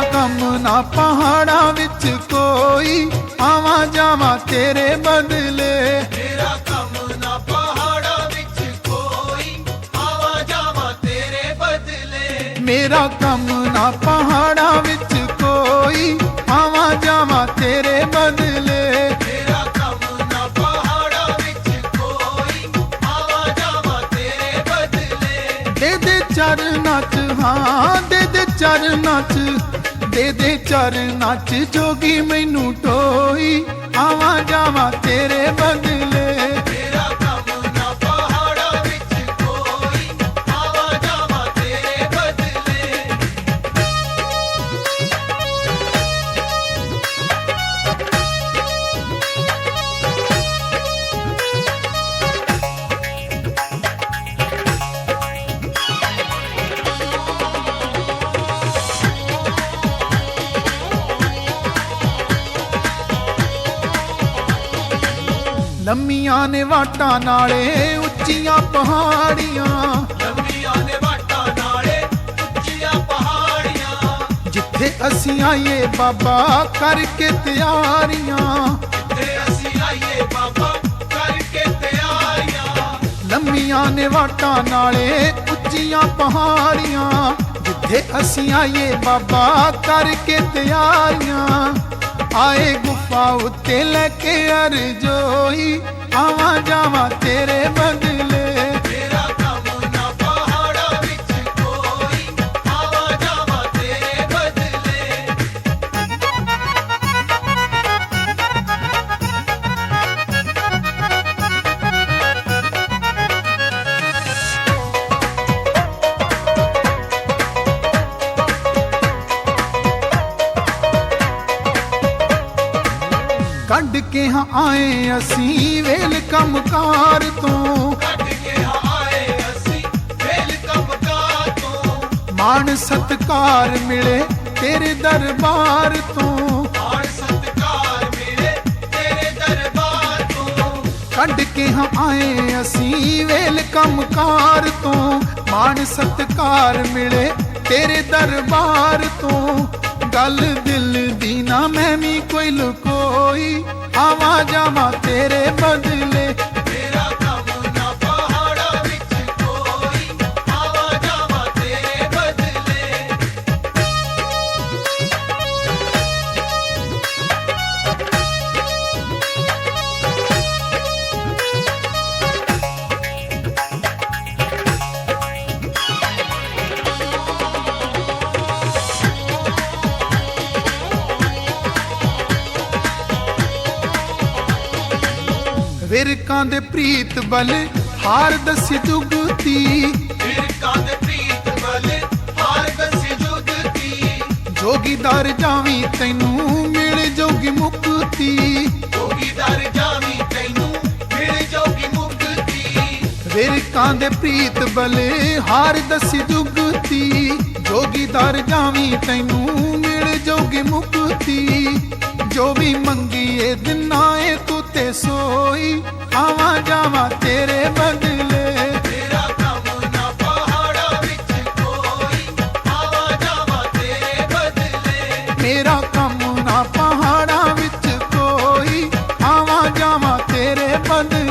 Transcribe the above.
ਕੰਮ ਨਾ ਪਹਾੜਾਂ ਵਿੱਚ ਕੋਈ। ਆਵਾਂ ਜਾਵਾਂ ਤੇਰੇ ਬਦਲੇ। ਪਹਾੜਾਂ ਵਿੱਚ ਕੋਈ। ਆਵਾਂ ਜਾਵਾਂ ਤੇਰੇ ਬਦਲੇ। ਮੇਰਾ ਕੰਮ ਨਾ ਪਹਾੜਾਂ ਵਿੱਚ ਕੋਈ। ਆਵਾ ਜਾਵਾਂ ਤੇਰੇ ਬਦਲੇ। ਮੇਰਾ ਕੰਮ ਨਾ ਪਹਾੜਾਂ ਵਿੱਚ ਕੋਈ। ਆਵਾਂ ਜਾਵਾਂ ਤੇਰੇ ਬਦਲੇ। ਦੇ ਦੇ ਚਰਨਾਂ ਚ ਹਾਂ ਦੇ ਦੇ ਚਰਨਾਂ ਚ। ਦੇ ਦੇ ਚਰਨਾਂ ਚ ਜੋਗੀ ਮੈਨੂੰ ਟੋਈ ਆਵਾਂ ਜਾਵਾਂ ਤੇਰੇ ਬਦਲੇ। ਲੰਮੀਆਂ ਨੇ ਵਾਟਾਂ ਨਾਲੇ ਉੱਚੀਆਂ ਪਹਾੜੀਆਂ। ਲੰਮੀਆਂ ਨੇ ਵਾਟਾਂ ਨਾਲੇ ਉੱਚੀਆਂ ਪਹਾੜੀਆਂ। ਜਿੱਥੇ ਅਸੀਂ ਆਈਏ ਬਾਬਾ ਕਰਕੇ ਤਿਆਰੀਆਂ। ਤੇ ਅਸੀਂ ਆਈਏ ਬਾਬਾ ਕਰਕੇ ਤਿਆਰੀਆਂ। ਲੰਮੀਆਂ ਨੇ ਵਾਟਾਂ ਨਾਲੇ ਉੱਚੀਆਂ ਪਹਾੜੀਆਂ। ਜਿੱਥੇ ਅਸੀਂ ਆਈਏ ਬਾਬਾ ਕਰਕੇ ਤਿਆਰੀਆਂ। ਆਏ ਗੁਫਾ ਉੱਤੇ ਲੈ ਕੇ ਅਰਜੋਈ ਆਵਾਂ ਜਾਵਾਂ ਤੇਰੇ ਬਦਲੇ ਕੱਢ ਕੇ ਹਾਂ ਆਏ ਅਸੀਂ, ਵੇਲ ਕੰਮਕਾਰ ਤੋਂ। ਕੱਢ ਕੇ ਆਏ ਅਸੀਂ ਵੇਲ ਕੰਮਕਾਰ ਤੋਂ ਮਾਣ ਸਤਕਾਰ ਮਿਲੇ ਤੇਰੇ ਦਰਬਾਰ ਤੋਂ ਆਣ ਸਤਕਾਰ ਮਿਲੇ ਤੇਰੇ ਦਰਬਾਰ ਤੋਂ। ਕੱਢ ਕੇ ਹਾਂ ਆਏ ਅਸੀਂ, ਵੇਲ ਕੰਮਕਾਰ ਤੋਂ। ਮਾਣ ਸਤਕਾਰ ਮਿਲੇ ਤੇਰੇ ਦਰਬਾਰ ਤੋਂ। ਗੱਲ ਦਿਲ ਦੀ ਨਾ ਮੈਂ ਵੀ ਕੋਈ ਲੁਕੋਈ। ਆਵਾਂ ਜਾਵਾਂ ਤੇਰੇ ਬਦਲੇ। ਵਿਰਕਾਂ ਦੇ ਪ੍ਰੀਤ ਬਲ ਹਾਰ ਦਸੀ ਜੁਗਤੀ ਫਿਰਕਾਂ ਦੇ ਪ੍ਰੀਤ ਬਲੇ ਹਾਰ ਦਸੀ ਜੁਗਤੀ ਜੋਗੀਦਾਰ ਜਾਵੀਂ ਤੈਨੂੰ ਮਿਲ ਜੋਗੀ ਮੁਕਤੀ। ਜੋਗੀਦਾਰ ਜਾਵੀ ਤੈਨੂੰ ਮਿਲ ਜੋਗੀ ਮੁਕਤੀ। ਵਿਰਕਾਂ ਦੇ ਪ੍ਰੀਤ ਬਲੇ ਹਾਰ ਦਸੀ ਜੁਗਤੀ ਜੋਗੀਦਾਰ ਜਾਵੀਂ ਤੈਨੂੰ ਮਿਲ ਜੋਗੀ ਮੁਕਤੀ। ਜੋ ਵੀ ਮੰਗੀਏ ਦਿਨਾਂ ਏ ਤੂੰ ਤੇ ਸੋਈ ਆ ஏமாந்து